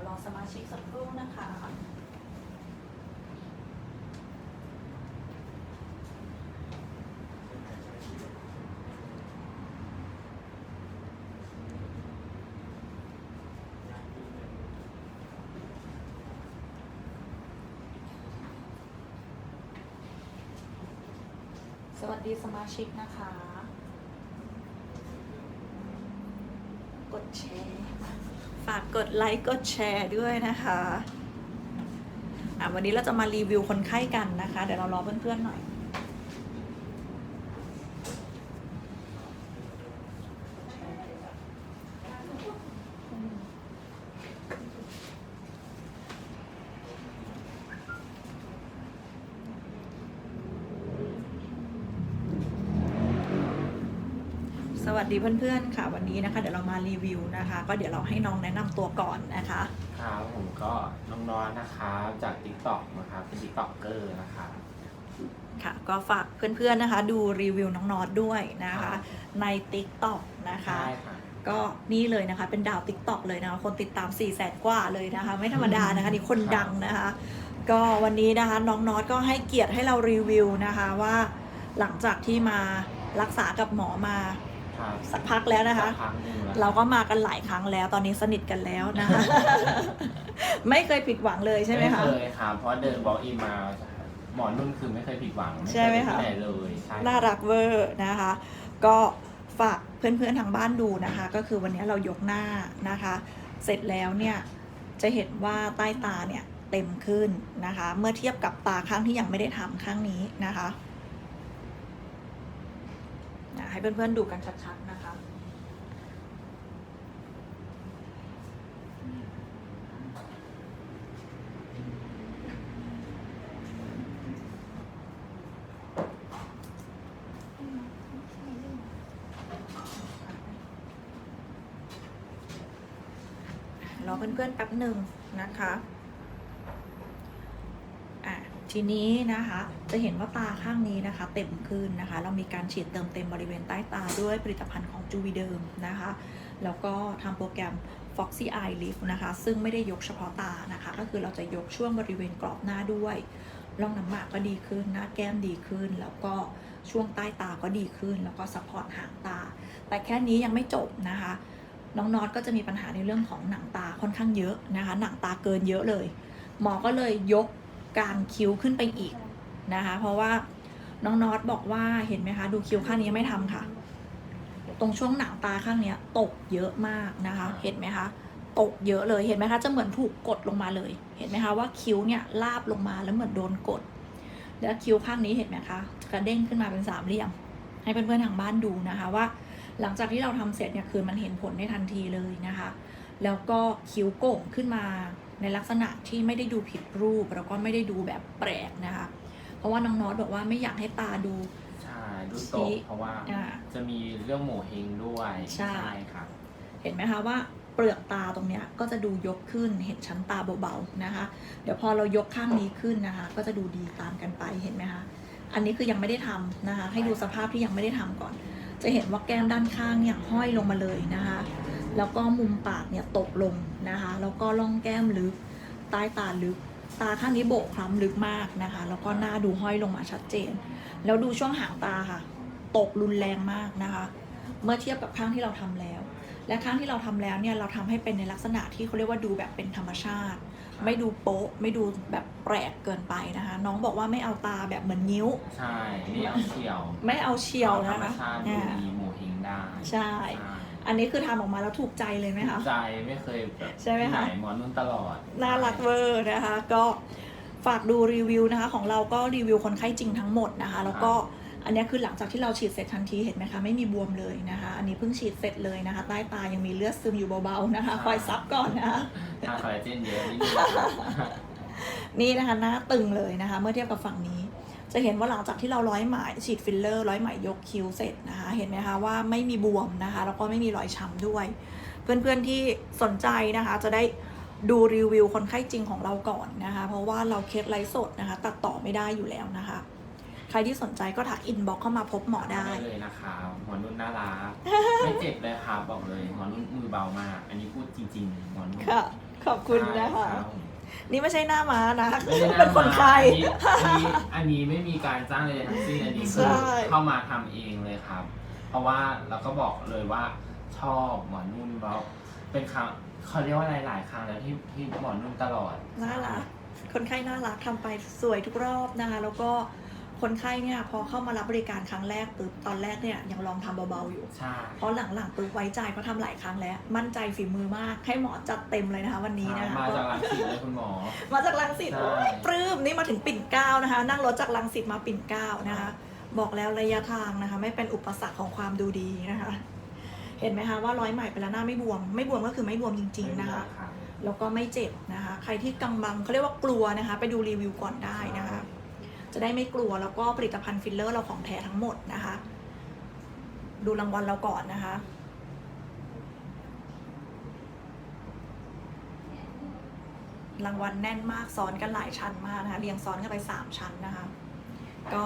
ยวรอสมาชิกสักครู่นะคะสวัสดีสมาชิกนะคะ กดแชร์ากกดไลค์กดแชร์ด้วยนะคะอะวันนี้เราจะมารีวิวคนไข้กันนะคะ เดี๋ยวเรารอเพื่อนๆหน่อย ส วัสดีเพื่อนๆค่ะ วันนี้นะคะ เดี๋ยวเรามารีวิวนะคะ ก็เดี๋ยวเราให้น้องแนะนำตัวก่อนนะคะครับผมก็น้องนอนนะครับจาก t ิ k t o k นะครับเป็น t ิ k t o k เกอร์นะครับค่ะก็ฝากเพื่อนๆนะคะ ดูรีวิวน้องนอตด้วยนะครัคะบใน TikTok นะคะใช่ค่ะก็นี่เลยนะคะ เป็นดาว TikTok เลยนะคะ คนติดตาม4 0 0แสนกว่าเลยนะคะ ไม่ธรรมดานะคะนี่คนครับดังนะคะ ก็วันนี้นะคะน้องนอตก็ให้เกียรติให้เรารีวิวนะคะว่าหลังจากที่มารักษากับหมอมาครับ สักพักแล้วนะคะ สักพักหนึ่งแล้วเราก็มากันหลายครั้งแล้ว ตอนนี้สนิทกันแล้วนะคะ ไม่เคยผิดหวังเลยใช่ไหมคะไม่เคยครับเพราะเดินบล็อกอินมา หมอนุ่นคือไม่เคยผิดหวังใช่ไหมคะเคยปที่ไหนเลยใช่น่ารักเวอร์นะคะ ก็ฝากเพื่อนๆทางบ้านดูนะคะ ก็คือวันนี้เรายกหน้านะคะ เสร็จแล้วเนี่ยจะเห็นว่าใต้ตาเนี่ยเต็มขึ้นนะคะ เมื่อเทียบกับตาข้างที่ยังไม่ได้ทำข้างนี้นะคะอะ ให้เพื่อนๆดูกันชัดๆนะคะรอเพื่อนๆแป๊บหนึ่งนะคะอะ ทีนี้นะคะ จะเห็นว่าตาข้างนี้นะคะ เต็มขึ้นนะคะ เรามีการฉีดเติมเต็มบริเวณใต้ตาด้วยผลิตภัณฑ์ของจูวีเดิมนะคะ แล้วก็ทำโปรแกรม Foxy Eye Lift นะคะ ซึ่งไม่ได้ยกเฉพาะตานะคะ ก็คือเราจะยกช่วงบริเวณกรอบหน้าด้วยร่องน้ำหมากก็ดีขึ้น หน้าแก้มดีขึ้น แล้วก็ช่วงใต้ตาก็ดีขึ้น แล้วก็ซัพพอร์ตหางตา แต่แค่นี้ยังไม่จบนะคะ น้องนอตก็จะมีปัญหาในเรื่องของหนังตาค่อนข้างเยอะนะคะ หนังตาเกินเยอะเลย หมอก็เลยยก กางคิ้วขึ้นไปอีกนะคะ เพราะว่าน้องนอตบอกว่าเห็นไหมคะ ดูคิ้วข้างนี้ไม่ทำค่ะ ตรงช่วงหนังตาข้างนี้ตกเยอะมากนะคะ เห็นไหมคะ ตกเยอะเลยเห็นไหมคะ จะเหมือนถูกกดลงมาเลย เห็นไหมคะว่าคิ้วเนี่ยลาบลงมาแล้วเหมือนโดนกด แล้วคิ้วข้างนี้เห็นไหมคะกระเด้งขึ้นมาเป็นสามเหลี่ยมให้เพื่อนๆทางบ้านดูนะคะว่า หลังจากที่เราทำเสร็จเนี่ยคือมันเห็นผลในทันทีเลยนะคะ แล้วก็คิ้วโก่งขึ้นมา ในลักษณะที่ไม่ได้ดูผิดรูปแล้วก็ไม่ได้ดูแบบแปลกนะคะ เพราะว่าน้องนอตบอกว่าไม่อยากให้ตาดูใช่ดูตกเพราะว่าอ่าจะมีเรื่องโหมเฮงด้วยใช่ครับเห็นไหมคะว่าเปลือกตาตรงเนี้ยก็จะดูยกขึ้นเห็นชั้นตาเบาๆนะคะ เดี๋ยวพอเรายกข้างนี้ขึ้นนะคะ ก็จะดูดีตามกันไปเห็นไหมคะอันนี้คือยังไม่ได้ทำนะคะ ให้ดูสภาพที่ยังไม่ได้ทำก่อน จะเห็นว่าแก้มด้านข้างเนี่ยห้อยลงมาเลยนะคะ แล้วก็มุมปากเนี่ยตกลงนะคะ แล้วก็ร่องแก้มลึก ใต้ตาลึก ตาข้างนี้โบกคล้ำลึกมากนะคะ แล้วก็หน้าดูห้อยลงมาชัดเจน แล้วดูช่วงหางตาค่ะ ตกรุนแรงมากนะคะ เมื่อเทียบกับข้างที่เราทำแล้ว และข้างที่เราทำแล้วเนี่ยเราทำให้เป็นในลักษณะที่เขาเรียกว่าดูแบบเป็นธรรมชาติ ไม่ดูโป๊ะ ไม่ดูแบบแปลกเกินไปนะคะ น้องบอกว่าไม่เอาตาแบบเหมือนนิ้ว ใช่นี่เอาเฉียว ไม่เอาเฉียวธรนะรมคะชาติดูอ่ามีโหมเฮงได้ ใช่ อันนี้คือทำออกมาแล้วถูกใจเลยไหมคะ ใจไม่เคยแบบใช่ไหมคะนหมอนุ่นตลอดน่ารักเวอร์นะคะ ก็ฝากดูรีวิวนะคะ ของเราก็รีวิวคนไข้จริงทั้งหมดนะคะ แล้วก็อันนี้คือหลังจากที่เราฉีดเสร็จทันทีเห็นไหมคะไม่มีบวมเลยนะคะ อันนี้เพิ่งฉีดเสร็จเลยนะคะ ใต้ตายังมีเลือดซึมอยู่เบาๆนะคะคอยซับก่อนนะคะ ทานคอลลาเจนเยอะนิดนึงนะครับนี่นะคะหน้าตึงเลยนะคะ เมื่อเทียบกับฝั่งนี้ จะเห็นว่าหลังจากที่เราร้อยไหมฉีดฟิลเลอร์ร้อยไหมยกคิ้วเสร็จนะคะ เห็นไหมคะว่าไม่มีบวมนะคะ แล้วก็ไม่มีรอยช้ำด้วย เพื่อนๆที่สนใจนะคะจะได้ดูรีวิวคนไข้จริงของเราก่อนนะคะ เพราะว่าเราเคสไลฟ์สดนะคะ ตัดต่อไม่ได้อยู่แล้วนะคะ ใครที่สนใจก็ทักอินบ็อกเข้ามาพบหมอได้เลยนะครับหมอนุ่นน่ารักไม่เจ็บเลยครับบอกเลยหมอนุ่นมือเบามาก อันนี้พูดจริงๆหมอนุ่นค่ะขอบคุณนะคะรับ นี่ไม่ใช่หน้าม้านะไม่ได้เป็นคนไข้อันนี้อันนี้ไม่มีการจ้างเลยทั้งสิ้นอันนี้คือใช่ เข้ามาทำเองเลยครับ เพราะว่าเราก็บอกเลยว่าชอบหมอนุ่นแล้วเป็นครั้งเขาเรียกว่าหลายๆครั้งแล้วที่ที่หมอนุ่นตลอด น่ารักคนไข้น่ารักทำไปสวยทุกรอบนะคะแล้วก็ คนไข้เนี่ยพอเข้ามารับบริการครั้งแรกปุ๊บตอนแรกเนี่ยยังลองทำเบาๆอยู่ใช่เพราะหลังๆปุ๊บไว้ใจเพราะทำหลายครั้งแล้ว มั่นใจฝีมือมากให้หมอจัดเต็มเลยนะคะวันนี้นะคะมาจากหลังสิตเลยคุณหมอ มาจากลังสิตใช่โอ้ยปลื้มนี่มาถึงปิ่นเกล้านะคะ นั่งรถจากลังสิตมาปิ่นเกล้านะคะ บอกแล้วระยะทางนะคะ ไม่เป็นอุปสรรคของความดูดีนะคะ เห็นไหมคะว่าร้อยใหม่ไปแล้วหน้าไม่บวม ไม่บวมก็คือไม่บวมจริง ๆนะคะรับแล้วก็ไม่เจ็บนะคะ ใครที่กังบังเขาเรียกว่ากลัวนะคะ ไปดูรีวิวก่อนได้นะคะ จะได้ไม่กลัวแล้วก็ผลิตภัณฑ์ฟิลเลอร์เราของแท้ทั้งหมดนะคะ ดูรางวัลเราก่อนนะคะรางวัลแน่นมากซ้อนกันหลายชั้นมากนะคะเรียงซ้อนกันไปสามชั้นนะคะ ก็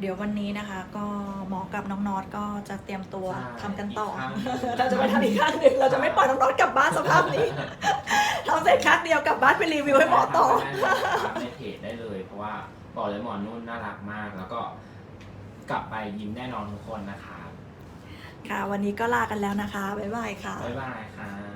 เดี๋ยววันนี้นะคะ ก็หมอกับน้องนอตก็จะเตรียมตัวใช่ทำกันต่ออีกครั้งหนึ่งเราจะไปทำอีกครั้งหนึ่งเราจะไม่ปล่อยน้องนอตกลับบ้านสภาพนี้ทำเสร็จครั้งเดียวกลับบ้านไปรีวิวให้หมอต่อในเพจได้เลยเพราะว่า บอกเลยหมอนุ่นน่ารักมาก แล้วก็กลับไปยิ้มแน่นอนทุกคนนะครับค่ะ วันนี้ก็ลากันแล้วนะคะ บ๊ายบายค่ะ บ๊ายบายครับ